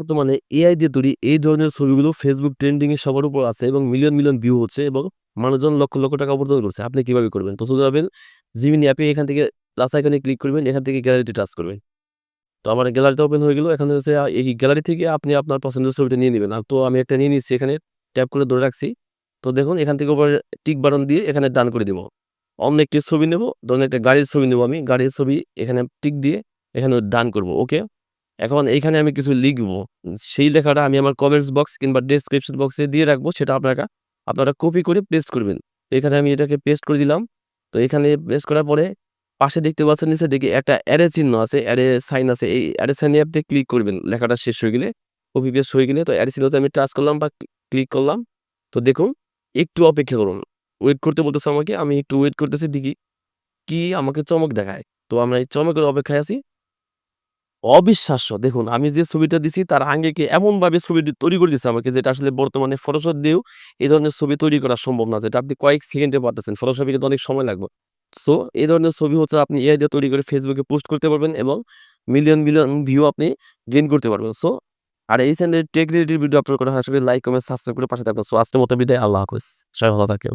বর্তমানে এআই দিয়ে তৈরি এই ধরনের ছবিগুলো ফেসবুক ট্রেন্ডিংয়ে সবার উপর আছে এবং মিলিয়ন, মিলিয়ন ভিউ হচ্ছে এবং মানুষজন লক্ষ, লক্ষ টাকা উপার্জন করছে। আপনি কীভাবে করবেন? তো সোজা যাবেন জিমিনি অ্যাপে এখান থেকে প্লাস আইকনে ক্লিক করবেন। এখান থেকে গ্যালারিতে টাচ করবেন। তো আমার গ্যালারিটা ওপেন হয়ে গেল। এখানে হচ্ছে এই গ্যালারি থেকে আপনি আপনার পছন্দের ছবিটা নিয়ে নেবেন আর তো আমি একটা নিয়ে নিচ্ছি এখানে ট্যাপ করে ধরে রাখছি। তো দেখুন এখান থেকে উপরে টিক বাটন দিয়ে এখানে ডান করে দিব। অন্য একটি ছবি নেব। ধরুন একটা গাড়ির ছবি নেব আমি। গাড়ির ছবি এখানে টিক দিয়ে এখানে ডান করব। ওকে? এখন এইখানে আমি কিছু লিখব সেই লেখাটা আমি আমার কমেন্টস বক্স কিংবা ডেসক্রিপশন বক্সে দিয়ে রাখব। সেটা আপনারা আপনারা কপি করে পেস্ট করবেন। তো এখানে আমি এটাকে পেস্ট করে দিলাম। তো এখানে পেস্ট করার পরে পাশে দেখতে পাচ্ছেন নিচে দেখি একটা অ্যারো চিহ্ন আছে, অ্যারো সাইন আছে। এই অ্যারো সাইন আপনি ক্লিক করবেন। লেখাটা শেষ হয়ে গেলে, কপি পেস্ট হয়ে গেলে তো অ্যারো চিহ্নতে আমি টাচ করলাম বা ক্লিক করলাম। তো দেখুন একটু অপেক্ষা করুন। ওয়েট করতে বলতেছে আমাকে। আমি একটু ওয়েট করতেছি দেখি কি আমাকে চমক দেখায়। তো আমরা এই চমকের অপেক্ষায় আছি। অবিশ্বাস্য! দেখুন আমি যে ছবিটা দিছি তার আঙ্গিকে এমনভাবে ছবিটি তৈরি করে দিচ্ছে আমাকে যেটা আসলে বর্তমানে ফটোশপ দিয়েও এই ধরনের ছবি তৈরি করা সম্ভব না। যেটা আপনি কয়েক সেকেন্ডে পারতেছেন। ফটোশপে কিন্তু অনেক সময় লাগবে। সো এই ধরনের ছবি হচ্ছে আপনি এআই দিয়ে তৈরি করে ফেসবুকে পোস্ট করতে পারবেন এবং মিলিয়ন, মিলিয়ন ভিউ আপনি গেইন করতে পারবেন। সো আর এই চ্যানেলে টেক ভিডিও আপলোড করা হয়। আসলে লাইক, কমেন্ট, সাবস্ক্রাইব করে পাশে থাকবেন। সো আজকের মতো বিদায়। আল্লাহ হাফেজ। সবাই ভালো থাকেন।